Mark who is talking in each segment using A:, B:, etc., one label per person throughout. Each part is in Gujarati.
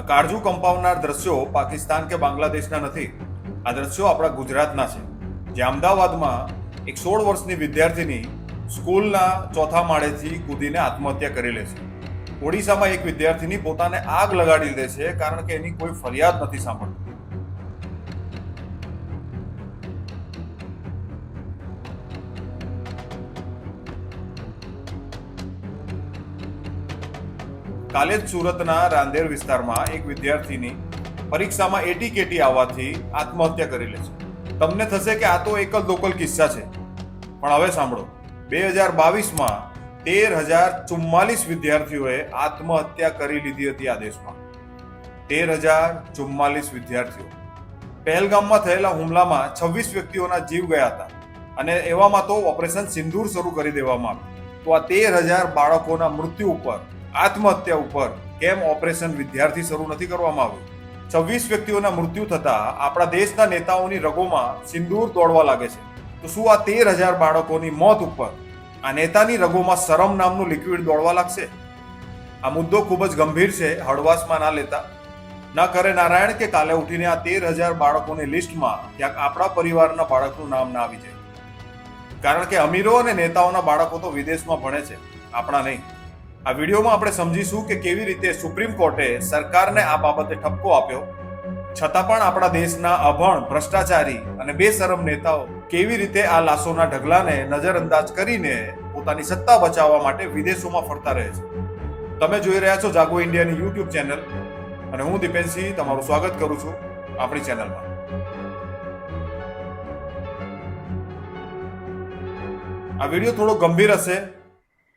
A: આ કાળજુ કંપાવનાર દ્રશ્યો પાકિસ્તાન કે બાંગ્લાદેશના નથી. આ દ્રશ્યો આપણા ગુજરાતના છે. જે અમદાવાદમાં એક સોળ વર્ષની વિદ્યાર્થીની સ્કૂલના ચોથા માળેથી કૂદીને આત્મહત્યા કરી લે છે. ઓડિશામાં એક વિદ્યાર્થીની પોતાને આગ લગાડી દે છે કારણ કે એની કોઈ ફરિયાદ નથી સાંભળતી. કાલે જ સુરતના રાંદેર વિસ્તારમાં એક વિદ્યાર્થીની પરીક્ષામાં એટી કેટી આવવાથી આત્મહત્યા કરી લે છે. તમને થશે કે આ તો એક જ દોકલ કિસ્સા છે. પણ હવે સાંભળો. બે હજાર બાવીસમાં તેર હજાર ચુમ્માલીસ વિદ્યાર્થીઓએ આત્મહત્યા કરી લીધી હતી આ દેશમાં. તેર હજાર ચુમ્માલીસ વિદ્યાર્થીઓ. પહેલગામમાં થયેલા હુમલામાં છવ્વીસ વ્યક્તિઓના જીવ ગયા હતા અને એવામાં તો ઓપરેશન સિંદૂર શરૂ કરી દેવામાં આવ્યું. તો આ તેર હજાર બાળકોના મૃત્યુ ઉપર આત્મહત્યા ઉપર કેમ ઓપરેશન વિદ્યાર્થી શરૂ નથી કરવામાં આવ્યું? છવ્વીસ વ્યક્તિઓના મૃત્યુ થતા આપણા દેશના નેતાઓની રગોમાં સિંદૂર દોડવા લાગે છે. તો શું આ તેર હજાર બાળકોની મોત ઉપર આ નેતાની રગોમાં શરમ નામનું લિક્વિડ દોડવા લાગશે? આ મુદ્દો ખૂબ જ ગંભીર છે, હળવાશમાં ના લેતા. ન કરે નારાયણ કે કાલે ઉઠીને આ તેર હજાર બાળકોની લિસ્ટમાં ક્યાંક આપણા પરિવારના બાળકનું નામ ના આવી જાય? કારણ કે અમીરો અને નેતાઓના બાળકો તો વિદેશમાં ભણે છે, આપણા નહીં. આ વિડીયોમાં આપણે સમજીશું કે કેવી રીતે સુપ્રીમ કોર્ટે સરકારને આ બાબતે ઠપકો આપ્યો, છતાં પણ આપણા દેશના અભણ, ભ્રષ્ટાચારી અને બેશરમ નેતાઓ કેવી રીતે આ લાશોના ઢગલાને નજરઅંદાજ કરીને પોતાની સત્તા બચાવવા માટે વિદેશોમાં ફરતા રહે છે. તમે જોઈ રહ્યા છો જાગો ઇન્ડિયાની યુટ્યુબ ચેનલ અને હું દીપેનસિંહ તમારું સ્વાગત કરું છું આપણી ચેનલમાં. આ વીડિયો થોડો ગંભીર હશે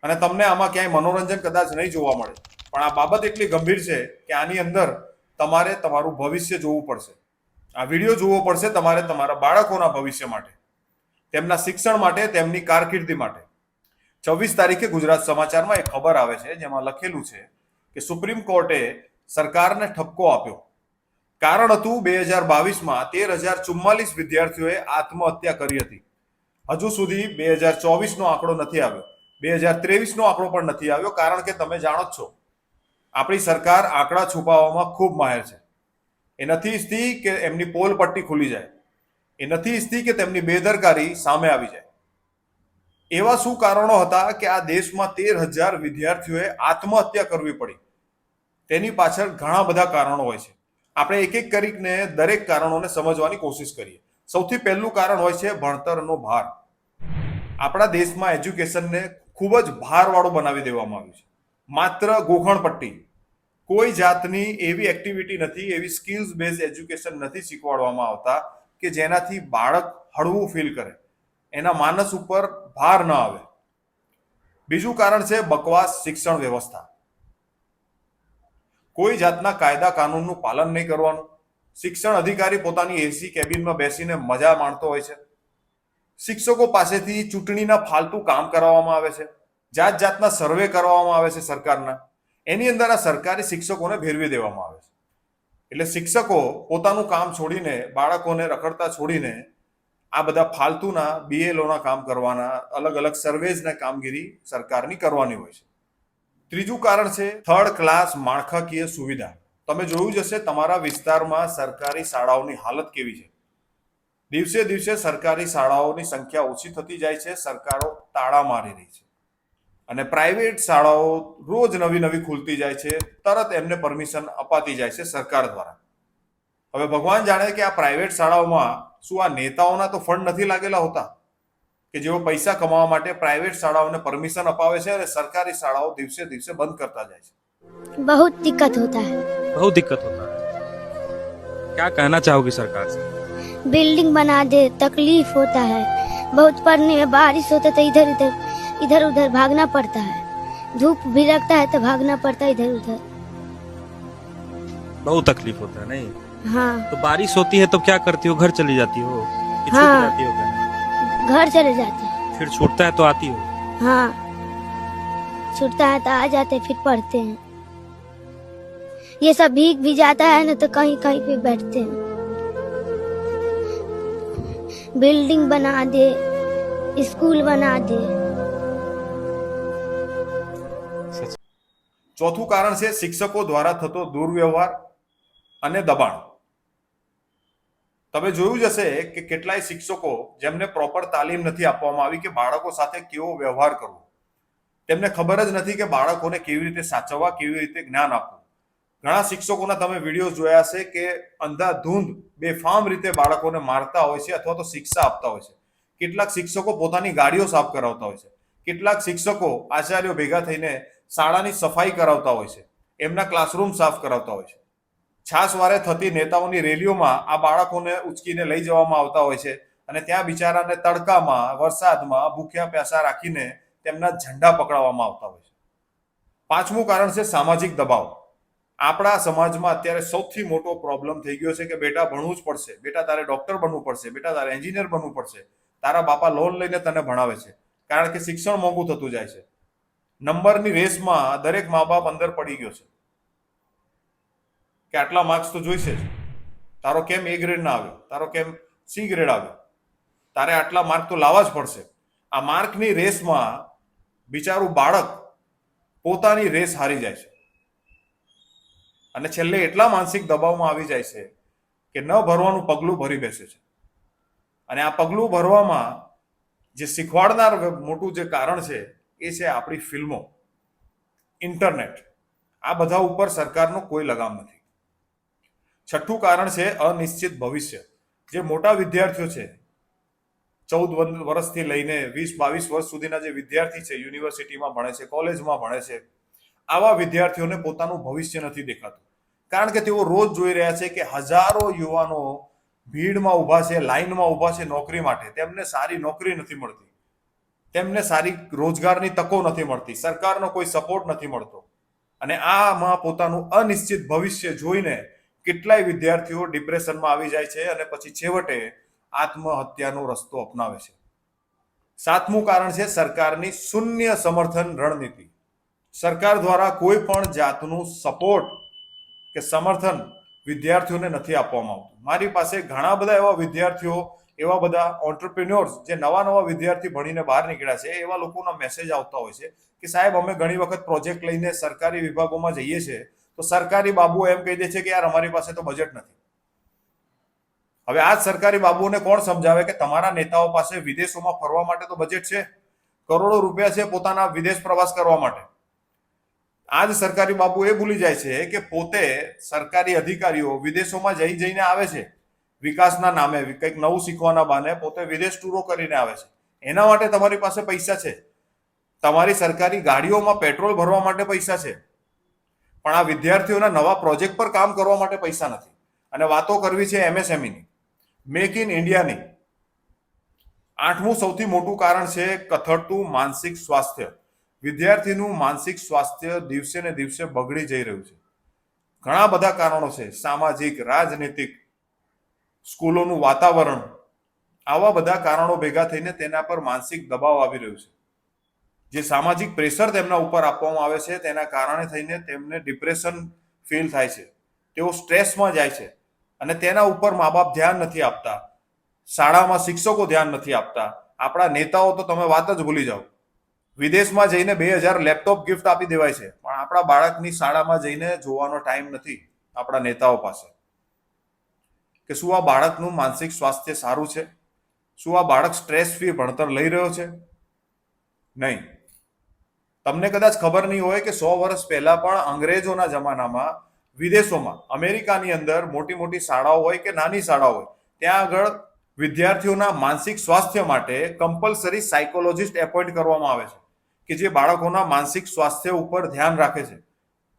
A: અને તમને આમાં ક્યાંય મનોરંજન કદાચ નહીં જોવા મળે. પણ આ બાબત એટલી ગંભીર છે કે આની અંદર તમારે તમારું ભવિષ્ય જોવું પડશે. આ વીડિયો જોવો પડશે તમારે તમારા બાળકોના ભવિષ્ય માટે, તેમના શિક્ષણ માટે, તેમની કારકિર્દી માટે. છવ્વીસ તારીખે ગુજરાત સમાચારમાં એક ખબર આવે છે, જેમાં લખેલું છે કે સુપ્રીમ કોર્ટે સરકારને ઠપકો આપ્યો. કારણ હતું બે હજાર બાવીસમાં તેર હજાર ચુમ્માલીસ વિદ્યાર્થીઓએ આત્મહત્યા કરી હતી. હજુ સુધી બે હજાર ચોવીસનો આંકડો નથી આવ્યો. બે હજાર ત્રેવીસનો આંકડો પણ નથી આવ્યો, કારણ કે તમે જાણો જ છો, આપણી સરકાર આંકડા છુપાવવામાં ખૂબ માહેર છે. એ નથી ઈચ્છતી કે એમની પોલ પટ્ટી ખુલી જાય. એ નથી ઈચ્છતી કે તેમની બેદરકારી સામે આવી જાય. એવા શું કારણો હતા કે આ દેશમાં તેર હજાર વિદ્યાર્થીઓએ આત્મહત્યા કરવી પડી? તેની પાછળ ઘણા બધા કારણો હોય છે. આપણે એક એક કરીને દરેક કારણોને સમજવાની કોશિશ કરીએ. સૌથી પહેલું કારણ હોય છે ભણતરનો ભાર. આપણા દેશમાં એજ્યુકેશનને ખૂબ જ ભારવાળું બનાવી દેવામાં આવ્યું છે. માત્ર ગોખણપટ્ટી કોઈ જાતની એવી એક્ટિવિટી નથી, એવી સ્કિલ્સ બેઝ એજ્યુકેશન નથી શીખવાડવામાં આવતા કે જેનાથી બાળક હળવું ફીલ કરે. એના માનસ ઉપર ભાર ન આવે. બીજું કારણ છે બકવાસ શિક્ષણ વ્યવસ્થા. કોઈ જાતના કાયદા કાનૂનનું પાલન નહીં કરવાનું. શિક્ષણ અધિકારી પોતાની એસી કેબિનમાં બેસીને મજા માણતો હોય છે. શિક્ષકો પાસેથી ચૂંટણીના ફાલતુ કામ કરાવવામાં આવે છે જાત જાતના સર્વે કરવામાં આવે છે સરકારના. એની અંદર આ સરકારી શિક્ષકોને ભેરવી દેવામાં આવે છે. એટલે શિક્ષકો પોતાનું કામ છોડીને, બાળકોને રખડતા છોડીને આ બધા ફાલતુના બીએલઓના કામ કરવાના અલગ અલગ સર્વેઝના કામગીરી સરકારની કરવાની હોય છે. ત્રીજું કારણ છે થર્ડ ક્લાસ માળખાકીય સુવિધા. તમે જોયું જ હશે તમારા વિસ્તારમાં સરકારી શાળાઓની હાલત કેવી છે. દિવસે દિવસે સરકારી શાળાઓની સંખ્યા ઓછી થતી જાય છે સરકારો તાળા મારી રહી છે અને પ્રાઇવેટ શાળાઓ રોજ નવી નવી ખુલતી જાય છે તરત એમને પરમિશન અપાતી જાય છે સરકાર દ્વારા હવે ભગવાન જાણે કે આ પ્રાઇવેટ શાળાઓમાં શું આ નેતાઓના તો ફંડ નથી લાગેલા હોતા કે જેઓ પૈસા કમાવા માટે પ્રાઇવેટ શાળાઓને પરમિશન અપાવે છે અને સરકારી શાળાઓ દિવસે દિવસે બંધ કરતા જાય છે
B: बहुत दिक्कत होता है
C: बहुत दिक्कत होता है क्या कहना चाहोगी सरकार से
B: बिल्डिंग बना दे तकलीफ़ होता है। बहुत पढ़ने में बारिश होता है तो इधर इधर इधर उधर भागना पड़ता है। धूप भी लगता है तो भागना पड़ता है इधर उधर।
C: बहुत तकलीफ़ होता है नहीं?
B: हाँ।
C: तो बारिश होती है तो क्या करती हो? घर चली जाती हो?
B: हाँ।
C: जाती हो घर
B: चले जाते हैं।
C: फिर छूटता है तो आती हो?
B: हाँ। छूटता है तो आ जाते फिर पढ़ते हैं। ये सब भीग भी जाता है ना तो कहीं कहीं पे बैठते हैं। बिल्डिंग बना दे स्कूल बना दे
A: ચોથું કારણ છે શિક્ષકો દ્વારા થતો દુર્વ્યવહાર અને દબાણ તમે જોયું જ હશે કે કેટલાય શિક્ષકો જેમને પ્રોપર તાલીમ નથી આપવામાં આવી કે બાળકો સાથે કેવો વ્યવહાર કરવો તેમને ખબર જ નથી કે બાળકોને કેવી રીતે સાચવવા કેવી રીતે જ્ઞાન આપવું ઘણા શિક્ષકોના તમે વીડિયો જોયા છે કે અંધાધૂંધ બેફામ રીતે બાળકોને મારતા હોય છે અથવા તો શિક્ષા આપતા હોય છે. કેટલાક શિક્ષકો પોતાની ગાડીઓ સાફ કરાવતા હોય છે. કેટલાક શિક્ષકો આચાર્યો ભેગા થઈને શાળાની સફાઈ કરાવતા હોય છે. એમના ક્લાસરૂમ સાફ કરાવતા હોય છે. છાસવારે થતી નેતાઓની રેલીઓમાં આ બાળકોને ઉચકીને લઈ જવામાં આવતા હોય છે અને ત્યાં બિચારાને તડકામાં, વરસાદમાં ભૂખ્યા પ્યાસા રાખીને તેમના ઝંડા પકડાવવામાં આવતા હોય છે. પાંચમું કારણ છે સામાજિક દબાવ. આપણા સમાજમાં અત્યારે સૌથી મોટો પ્રોબ્લેમ થઈ ગયો છે કે બેટા ભણવું જ પડશે. બેટા તારે ડોક્ટર બનવું પડશે. બેટા તારે એન્જિનિયર બનવું પડશે. તારા બાપા લોન લઈને તને ભણાવે છે. કારણ કે શિક્ષણ મોંઘું થતું જાય છે. નંબરની રેસમાં દરેક મા બાપ અંદર પડી ગયો છે. કે આટલા માર્ક્સ તો જોઈશે જ. તારો કેમ એ ગ્રેડ ના આવ્યો? તારો કેમ સી ગ્રેડ આવ્યો? તારે આટલા માર્ક તો લાવવા જ પડશે. આ માર્કની રેસમાં બિચારું બાળક પોતાની રેસ હારી જાય છે. અને છેલ્લે એટલા માનસિક દબાવમાં આવી જાય છે કે ન ભરવાનું પગલું ભરી બેસે છે. અને આ પગલું ભરવામાં જે શીખવાડનાર મોટું જે કારણ છે, એ છે આપણી ફિલ્મો. ઇન્ટરનેટ. આ બધા ઉપર સરકારનો કોઈ લગામ નથી. છઠ્ઠું કારણ છે અનિશ્ચિત ભવિષ્ય. જે મોટા વિદ્યાર્થીઓ છે, ચૌદ વર્ષથી લઈને વીસ, બાવીસ વર્ષ સુધીના જે વિદ્યાર્થી છે, યુનિવર્સિટીમાં ભણે છે, કોલેજમાં ભણે છે આવા વિદ્યાર્થીઓને પોતાનું ભવિષ્ય નથી દેખાતું. કારણ કે તેઓ રોજ જોઈ રહ્યા છે કે હજારો યુવાનો ભીડમાં ઊભા છે લાઈનમાં ઊભા છે નોકરી માટે. તેમને સારી નોકરી નથી મળતી. તેમને સારી રોજગારની તકો નથી મળતી. સરકારનો કોઈ સપોર્ટ નથી મળતો. અને આમાં પોતાનું અનિશ્ચિત ભવિષ્ય જોઈને કેટલાય વિદ્યાર્થીઓ ડિપ્રેશનમાં આવી જાય છે અને પછી છેવટે આત્મહત્યાનો રસ્તો અપનાવે છે. સાતમું કારણ છે સરકારની શૂન્ય સમર્થન રણનીતિ. સરકાર દ્વારા કોઈ પણ જાતનું સપોર્ટ કે સમર્થન વિદ્યાર્થીઓને નથી આપવામાં આવતું. મારી પાસે ઘણા બધા એવા વિદ્યાર્થીઓ, એવા બધા ઓન્ટરપ્રિન્યોર્સ જે નવા નવા વિદ્યાર્થી ભણીને બહાર નીકળ્યા છે, એવા લોકોના મેસેજ આવતા હોય છે કે સાહેબ, અમે ઘણી વખત પ્રોજેક્ટ લઈને સરકારી વિભાગોમાં જઈએ છીએ, તો સરકારી બાબુઓ એમ કહી દે છે કે યાર, અમારી પાસે તો બજેટ નથી. હવે આ સરકારી બાબુઓને કોણ સમજાવે કે તમારા નેતાઓ પાસે વિદેશોમાં ફરવા માટે તો બજેટ છે? કરોડો રૂપિયા છે પોતાના વિદેશ પ્રવાસ કરવા માટે. આ જ સરકારી બાબુ એ ભૂલી જાય છે કે પોતે સરકારી અધિકારીઓ વિદેશોમાં જઈ જઈને આવે છે. વિકાસના નામે કંઈક નવું શીખવાના બહાને પોતે વિદેશ ટૂરો કરીને આવે છે. એના માટે તમારી પાસે પૈસા છે. તમારી સરકારી ગાડીઓમાં પેટ્રોલ ભરવા માટે પૈસા છે. પણ આ વિદ્યાર્થીઓના નવા પ્રોજેક્ટ પર કામ કરવા માટે પૈસા નથી. અને વાતો કરવી છે એમએસએમઈની. મેક ઇન ઇન્ડિયાની. આઠમું સૌથી મોટું કારણ છે કથળતું માનસિક સ્વાસ્થ્ય. વિદ્યાર્થીનું માનસિક સ્વાસ્થ્ય દિવસે ને દિવસે બગડી જઈ રહ્યું છે. ઘણા બધા કારણો છે સામાજિક, રાજનીતિક, સ્કૂલોનું વાતાવરણ આવા બધા કારણો ભેગા થઈને તેના પર માનસિક દબાવ આવી રહ્યું છે. જે સામાજિક પ્રેશર તેમના ઉપર આપવામાં આવે છે તેના કારણે થઈને તેમને ડિપ્રેશન ફીલ થાય છે. તેઓ સ્ટ્રેસમાં જાય છે અને તેના ઉપર મા બાપ ધ્યાન નથી આપતા. શાળામાં શિક્ષકો ધ્યાન નથી આપતા. આપણા નેતાઓ તો તમે વાત જ ભૂલી જાઓ. વિદેશમાં જઈને બે હજાર લેપટોપ ગિફ્ટ આપી દેવાય છે. પણ આપણા બાળકની શાળામાં જઈને જોવાનો ટાઈમ નથી આપણા નેતાઓ પાસે. કે શું આ બાળકનું માનસિક સ્વાસ્થ્ય સારું છે? શું આ બાળક સ્ટ્રેસ ફ્રી ભણતર લઈ રહ્યો છે? નહીં. તમને કદાચ ખબર નહીં હોય કે સો વર્ષ પહેલા પણ અંગ્રેજોના જમાનામાં વિદેશોમાં, અમેરિકાની અંદર મોટી મોટી શાળાઓ હોય કે નાની શાળાઓ હોય, ત્યાં આગળ વિદ્યાર્થીઓના માનસિક સ્વાસ્થ્ય માટે કમ્પલસરી સાયકોલોજિસ્ટ એપોઇન્ટ કરવામાં આવે છે. કે જે બાળકોના માનસિક સ્વાસ્થ્ય ઉપર ધ્યાન રાખે છે.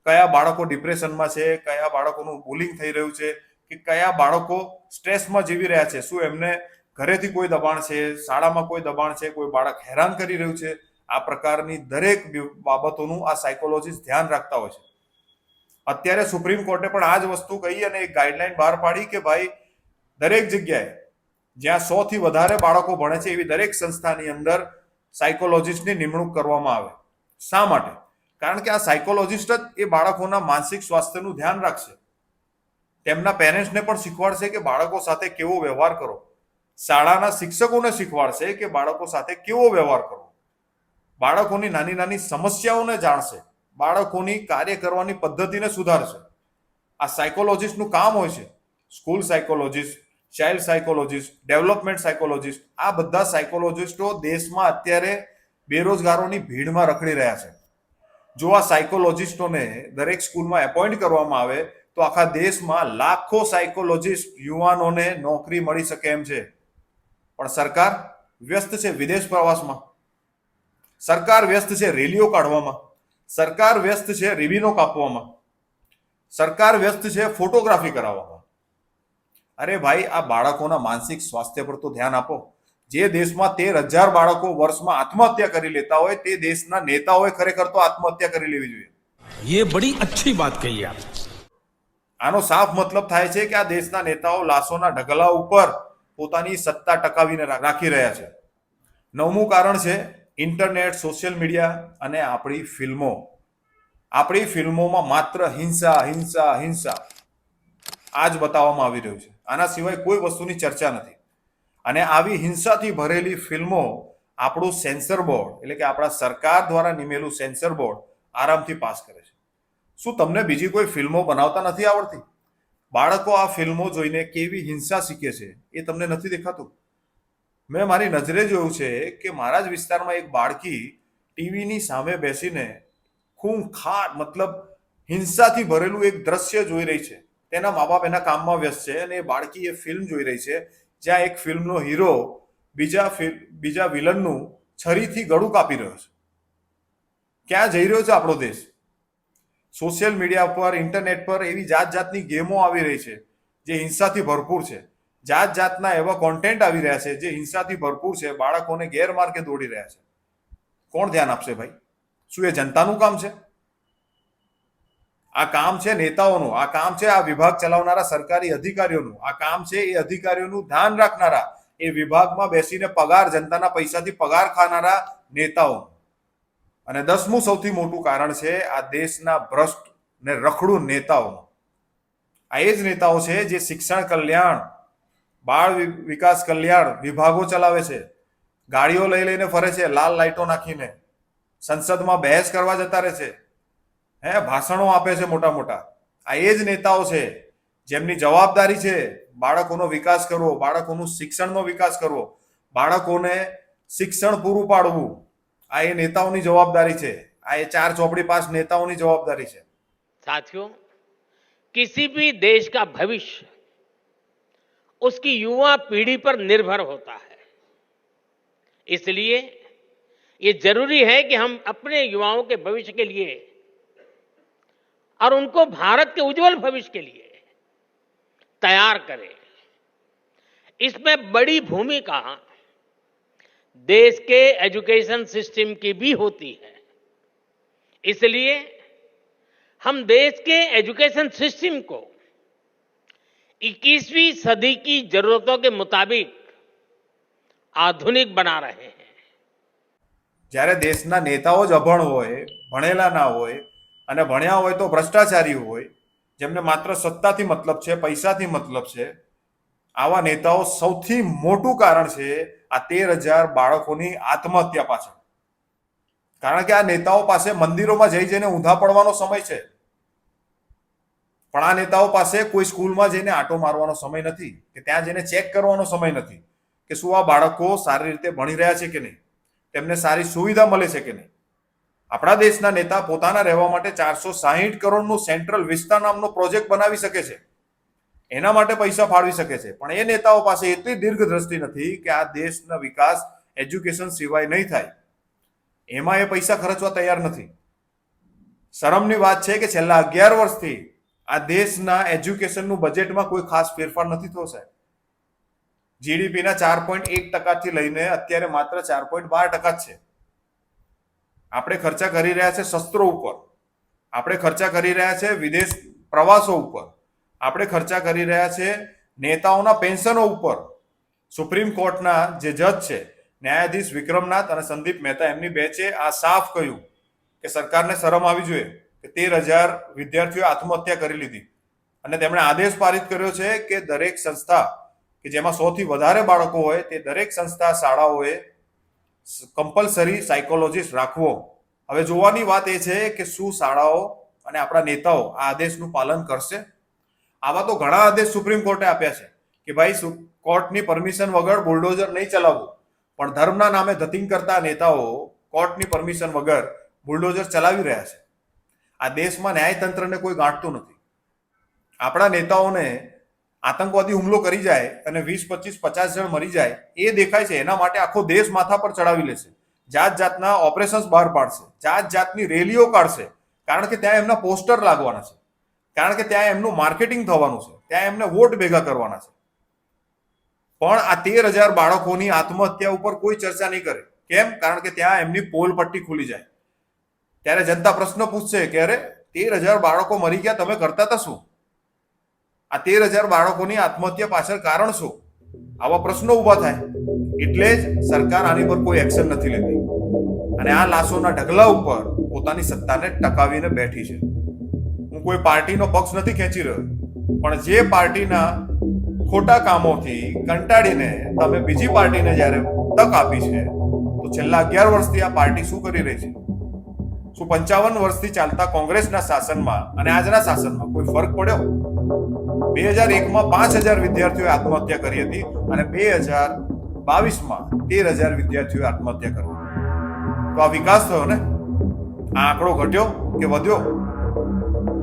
A: કયા બાળકો ડિપ્રેશનમાં છે, કયા બાળકોનું બુલિંગ થઈ રહ્યું છે, કે કયા બાળકો સ્ટ્રેસમાં જીવી રહ્યા છે, શું એમને ઘરેથી કોઈ દબાણ છે, શાળામાં કોઈ દબાણ છે, કોઈ બાળક હેરાન કરી રહ્યું છે, આ પ્રકારની દરેક બાબતોનું આ સાયકોલોજીસ્ટ ધ્યાન રાખતા હોય છે. અત્યારે સુપ્રીમ કોર્ટે પણ આ જ વસ્તુ કહી અને એક ગાઈડલાઈન બહાર પાડી કે ભાઈ, દરેક જગ્યાએ જ્યાં સો થી વધારે બાળકો ભણે છે એવી દરેક સંસ્થાની અંદર સાયકોલોજીસ્ટની નિમણૂક કરવામાં આવે. શા માટે? કારણ કે આ સાયકોલોજીસ્ટ જ એ બાળકોના માનસિક સ્વાસ્થ્યનું ધ્યાન રાખશે. તેમના પેરેન્ટ્સને પણ શીખવાડશે કે બાળકો સાથે કેવો વ્યવહાર કરો. શાળાના શિક્ષકોને શીખવાડશે કે બાળકો સાથે કેવો વ્યવહાર કરવો બાળકોની નાની નાની સમસ્યાઓને જાણશે. બાળકોની કાર્ય કરવાની પદ્ધતિને સુધારશે. આ સાયકોલોજિસ્ટનું કામ હોય છે. School psychologist child psychologist development psychologist આ બધા સાયકોલોજિસ્ટો દેશમાં અત્યારે બેરોજગારોની ભીડમાં રખડી રહ્યા છે. જો આ સાયકોલોજિસ્ટોને દરેક સ્કૂલમાં એપોઇન્ટ કરવામાં આવે, તો આખા દેશમાં લાખો સાયકોલોજિસ્ટ યુવાનોને નોકરી મળી શકે એમ છે. પણ સરકાર વ્યસ્ત છે વિદેશ પ્રવાસમાં. સરકાર વ્યસ્ત છે રેલીઓ કાઢવામાં. સરકાર વ્યસ્ત છે રિબીનો કાપવામાં. સરકાર વ્યસ્ત છે ફોટોગ્રાફી કરાવવામાં. અરે ભાઈ આ બાળકોના માનસિક સ્વાસ્થ્ય પર તો ધ્યાન આપો. જે દેશમાં તેર હજાર બાળકો વર્ષમાં આત્મહત્યા કરી લેતા હોય તે દેશના નેતાઓએ ખરેખર તો આત્મહત્યા કરી લેવી જોઈએ.
D: એ બડી અચ્છી વાત કહી આપ
A: આનો સાફ મતલબ થાય છે કે આ દેશના નેતાઓ લાશોના ઢગલા ઉપર પોતાની સત્તા ટકાવીને રાખી રહ્યા છે. નવમું કારણ છે ઇન્ટરનેટ સોશિયલ મીડિયા અને આપણી ફિલ્મો. આપણી ફિલ્મોમાં માત્ર હિંસા હિંસા હિંસા. આ જ બતાવવામાં આવી રહ્યું છે. આના સિવાય કોઈ વસ્તુની ચર્ચા નથી. અને આવી હિંસાથી ભરેલી ફિલ્મો આપણું સેન્સર બોર્ડ, એટલે કે આપણા સરકાર દ્વારા નિમેલું સેન્સર બોર્ડ આરામથી પાસ કરે છે. શું તમને બીજી કોઈ ફિલ્મો બનાવતા નથી આવડતી? બાળકો આ ફિલ્મો જોઈને કેવી હિંસા શીખે છે એ તમને નથી દેખાતું? મેં મારી નજરે જોયું છે કે મારા જ વિસ્તારમાં એક બાળકી ટીવીની સામે બેસીને ખૂંખાર, મતલબ હિંસાથી ભરેલું એક દ્રશ્ય જોઈ રહી છે. તેના મા બાપ એના કામમાં વ્યસ્ત છે અને એ બાળકી એ ફિલ્મ જોઈ રહી છે, જ્યાં એક ફિલ્મનો હીરો બીજા બીજા વિલનનું છરીથી ગળું કાપી રહ્યો છે. ક્યાં જઈ રહ્યો છે આપણો દેશ? સોશિયલ મીડિયા પર ઇન્ટરનેટ પર એવી જાત જાતની ગેમો આવી રહી છે, જે હિંસાથી ભરપૂર છે. જાત જાતના એવા કોન્ટેન્ટ આવી રહ્યા છે, જે હિંસાથી ભરપૂર છે, બાળકોને ગેરમાર્ગે દોડી રહ્યા છે. કોણ ધ્યાન આપશે ભાઈ? શું એ જનતાનું કામ છે? આ કામ છે નેતાઓનું, આ કામ છે આ વિભાગ ચલાવનારા સરકારી અધિકારીઓનું, આ કામ છે એ અધિકારીઓનું ધ્યાન રાખનારા, એ વિભાગમાં બેસીને પગાર, જનતાના પૈસાથી પગાર ખાનારા નેતાઓ. અને દસમું સૌથી મોટું કારણ છે આ દેશના ભ્રષ્ટ ને રખડું નેતાઓ. આ એ જ નેતાઓ છે જે શિક્ષણ કલ્યાણ, બાળ વિકાસ કલ્યાણ વિભાગો ચલાવે છે. ગાડીઓ લઈ લઈને ફરે છે, લાલ લાઈટો નાખીને. સંસદમાં બહેસ કરવા જતા રહે છે. હે ભાષણો આપે છે મોટા મોટા આ એ જ નેતાઓ છે જેમની જવાબદારી છે બાળકોનો વિકાસ કરવો બાળકોનું શિક્ષણનો વિકાસ કરવો બાળકોને શિક્ષણ પૂરું પાડવું આ એ નેતાઓની જવાબદારી છે આ એ ચાર ચોપડી પાસ નેતાઓની જવાબદારી છે
E: साथियों किसी भी देश का भविष्य उसकी युवा पीढ़ी पर निर्भर होता है इसलिए ये जरूरी है कि हम अपने युवाओं के भविष्य के लिए और उनको भारत के उज्जवल भविष्य के लिए तैयार करें इसमें बड़ी भूमिका देश के एजुकेशन सिस्टम की भी होती है इसलिए हम देश के एजुकेशन सिस्टम को 21वीं सदी की जरूरतों के मुताबिक आधुनिक बना रहे हैं
A: જ્યારે દેશના નેતાઓ જ અભણ હોય ભણેલા ના હોય અને ભણ્યા હોય તો ભ્રષ્ટાચારી હોય, જેમને માત્ર સત્તાથી મતલબ છે, પૈસાથી મતલબ છે, આવા નેતાઓ સૌથી મોટું કારણ છે આ તેર હજાર બાળકોની આત્મહત્યા પાછળ. કારણ કે આ નેતાઓ પાસે મંદિરોમાં જઈ જઈને ઊંધા પડવાનો સમય છે. પણ આ નેતાઓ પાસે કોઈ સ્કૂલમાં જઈને આટો મારવાનો સમય નથી, કે ત્યાં જઈને ચેક કરવાનો સમય નથી, કે શું આ બાળકો સારી રીતે ભણી રહ્યા છે કે નહીં, તેમને સારી સુવિધા મળે છે કે નહીં. આપણા દેશના નેતા પોતાના રહેવા માટે ચારસો સાહીઠ કરોડનું સેન્ટ્રલ વિસ્તા નામનો પ્રોજેક્ટ બનાવી શકે છે. એના માટે પૈસા ફાળવી શકે છે. પણ એ નેતાઓ પાસે એટલી દીર્ઘ દ્રષ્ટિ નથી કે આ દેશના વિકાસ એજ્યુકેશન સિવાય નહીં થાય. એમાં એ પૈસા ખર્ચવા તૈયાર નથી. શરમની વાત છે કે છેલ્લા અગિયાર વર્ષથી આ દેશના એજ્યુકેશનનું બજેટમાં કોઈ ખાસ ફેરફાર નથી થયો, સાહેબ. જીડીપીના ચાર પોઈન્ટ એક ટકાથી લઈને અત્યારે માત્ર ચાર પોઈન્ટ બાર ટકા જ છે. આપણે ખર્ચા કરી રહ્યા છે શસ્ત્રો ઉપર. આપણે ખર્ચા કરી રહ્યા છે વિદેશ પ્રવાસો ઉપર. આપણે ખર્ચા કરી રહ્યા છે નેતાઓના પેન્શનો ઉપર. સુપ્રીમ કોર્ટના જે જજ છે, ન્યાયાધીશ વિક્રમનાથ અને સંદીપ મહેતા એમની બેચે આ સાફ કહ્યું કે સરકારને શરમ આવી જોઈએ કે તેર હજાર વિદ્યાર્થીઓએ આત્મહત્યા કરી લીધી. અને તેમણે આદેશ પારિત કર્યો છે કે દરેક સંસ્થા, કે જેમાં સૌથી વધારે બાળકો હોય, તે દરેક સંસ્થા શાળાઓએ કમ્પલસરી સાયકોલોજીસ્ટ રાખવો. હવે જોવાની વાત એ છે કે શું શાળાઓ અને આપણા નેતાઓ આ આદેશનું પાલન કરશે? આવા તો ઘણા આદેશ સુપ્રીમ કોર્ટે આપ્યા છે કે ભાઈ કોર્ટની પરમિશન વગર બુલડોઝર નહીં ચલાવવું. પણ ધર્મના નામે ધતિંગ કરતા નેતાઓ કોર્ટની પરમિશન વગર બુલડોઝર ચલાવી રહ્યા છે. આ દેશમાં ન્યાયતંત્રને કોઈ ગાંઠતું નથી. આપણા નેતાઓને આતંકવાદી હુમલો કરી જાય અને વીસ, પચીસ, પચાસ જણ મરી જાય, એ દેખાય છે. એના માટે આખો દેશ માથા પર ચડાવી લેશે. જાત જાતના ઓપરેશન્સ બહાર પાડશે. જાત જાતની રેલીઓ કાઢશે. કારણ કે ત્યાં એમના પોસ્ટર લાગવાના છે. કારણ કે ત્યાં એમનું માર્કેટિંગ થવાનું છે. ત્યાં એમને વોટ ભેગા કરવાના છે. પણ આ તેર હજાર બાળકોની આત્મહત્યા ઉપર કોઈ ચર્ચા નહીં કરે. કેમ? કારણ કે ત્યાં એમની પોલ પટ્ટી ખુલી જાય. ત્યારે જનતા પ્રશ્ન પૂછશે કે અરે, તેર હજાર બાળકો મરી ગયા, તમે કરતા હતા શું? આ તેર હજાર બાળકોની આત્મહત્યા પાછળ કારણ શું? આવા પ્રશ્નો ઊભા થાય. એટલે જ સરકાર આની પર કોઈ એક્શન નથી લેતી. અને આ લાશોના ઢગલા ઉપર પોતાની સત્તાને ટકાવીને બેઠી છે. હું કોઈ પાર્ટીનો પક્ષ નથી ખેંચી રહ્યો. પણ જે પાર્ટીના ખોટા કામોથી કંટાળીને તમે બીજી પાર્ટીને જ્યારે તક આપી છે, તો છેલ્લા અગિયાર વર્ષથી આ પાર્ટી શું કરી રહી છે? શું પંચાવન વર્ષથી ચાલતા કોંગ્રેસના શાસનમાં અને આજના શાસનમાં કોઈ ફરક પડ્યો? બે હજાર એકમાં પાંચ હજાર વિદ્યાર્થીઓએ આત્મહત્યા કરી હતી અને બે હજાર બાવીસમાં તેર હજાર વિદ્યાર્થીઓએ આત્મહત્યા કરી તો આ વિકાસ થયો ને? આ આંકડો ઘટ્યો કે વધ્યો?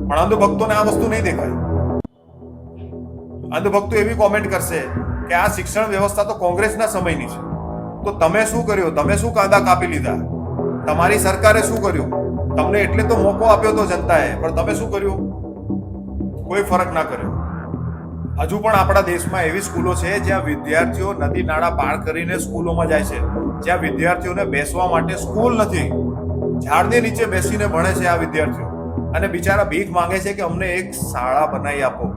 A: પણ અંધભક્તોને આ વસ્તુ નહીં દેખાય. અંધભક્તો એવી કોમેન્ટ કરશે કે આ શિક્ષણ વ્યવસ્થા તો કોંગ્રેસના સમયની છે. તો તમે શું કર્યું? તમે શું કાંદા કાપી લીધા? તમારી સરકારે શું કર્યું? તમને એટલે તો મોકો આપ્યો તો જનતાએ, પણ તમે શું કર્યું? કોઈ ફરક ના કર્યો. હજુ પણ આપણા દેશમાં એવી સ્કૂલો છે જ્યાં વિદ્યાર્થીઓ નદી નાળા પાર કરીને સ્કૂલોમાં જાય છે. જ્યાં વિદ્યાર્થીઓને બેસવા માટે સ્કૂલ નથી. ઝાડની નીચે બેસીને ભણે છે આ વિદ્યાર્થીઓ. અને બિચારા ભીખ માંગે છે કે અમને એક શાળા બનાવી આપો.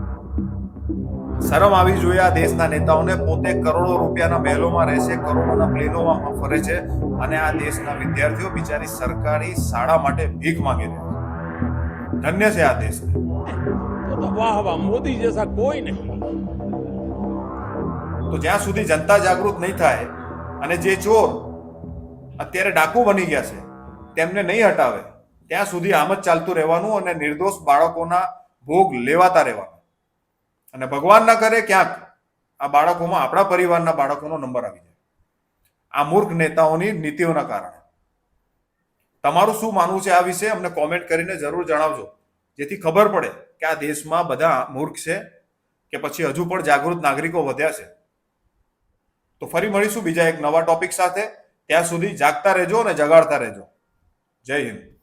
A: શરમ આવી જોઈએ આ દેશના નેતાઓને. પોતે કરોડો રૂપિયાના મહેલોમાં રહે છે કરોડોના પ્લેનોમાં ફરે છે અને આ દેશના વિદ્યાર્થીઓ બિચારી સરકારી શાળા માટે ભીખ માંગે છે. ધન્ય છે આ
D: દેશ તો વાહ વાહ, મોદી જેસા કોઈ નહીં.
A: તો જ્યાં સુધી જનતા જાગૃત નહીં થાય અને જે ચોર અત્યારે ડાકુ બની ગયા છે, તેમને નહીં હટાવે, ત્યાં સુધી આમ જ ચાલતું રહેવાનું અને નિર્દોષ બાળકોના ભોગ લેવાતા રહેવાનું. અને ભગવાન ના કરે ક્યાંક આ બાળકોમાં, આપણા પરિવારના બાળકોનો નંબર આવી જાય. આ મૂર્ખ નેતાઓની નીતિઓના કારણે. તમારું શું માનવું છે આ વિશે અમને કોમેન્ટ કરીને જરૂર જણાવજો, જેથી ખબર પડે કે આ દેશમાં બધા મૂર્ખ છે કે પછી હજુ પણ જાગૃત નાગરિકો વધ્યા છે. તો ફરી મળીશું બીજા એક નવા ટોપિક સાથે. ત્યાં સુધી જાગતા રહેજો અને જગાડતા રહેજો. જય હિન્દ.